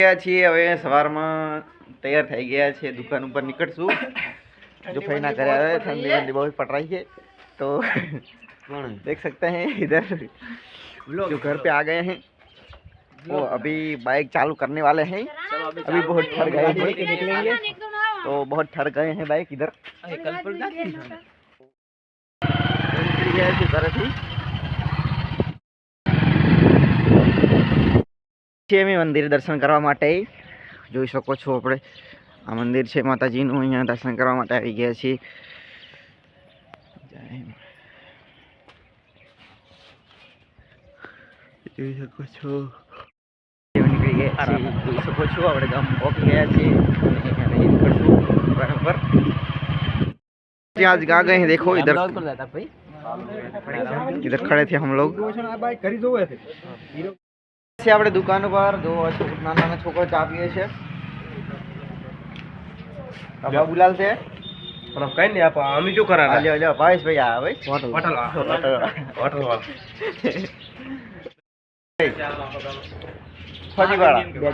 किया चाहिए अभी सवार में तैयार થઈ ગયા છે દુકાન ઉપર નીકળશું જો ફાઈ ના કરે અરે થнди ગલદી બહુ પટરાઈ છે તો પણ દેખ સકતે હે इधर ब्लॉग जो ઘર પે આ ગયા હે ઓ અભી બાઈક ચાલુ કરને વાલે હે चलो अभी बहुत થર ગયે હે કે નીકળेंगे तो बहुत થર ગયે હે ભાઈ કીધર કલ્પના કર દે ઘરે થી छे मंदिर दर्शन करवा माटे જોઈ શકો છો આપણે આ મંદિર છે માતાજીનું અહીંયા દર્શન કરવા માટે આવી ગયા છીએ જોઈ શકો છો દેવની કી કે આરામ જોઈ શકો છો આપણે ગામ પોક ગયા છીએ અહીંયા રહી પડશું બરાબર ત્યાં આજ ગા گئے ہیں देखो इधर इधर खड़े थे हम लोग આપણે દુકાન ઉપર જો નાના નાના છોકરો ચા પીએ છે બાબુલાલ પણ કઈ નહીં આપ અમે શું કરા ભાઈ ભાઈ આ ભાઈ વાળા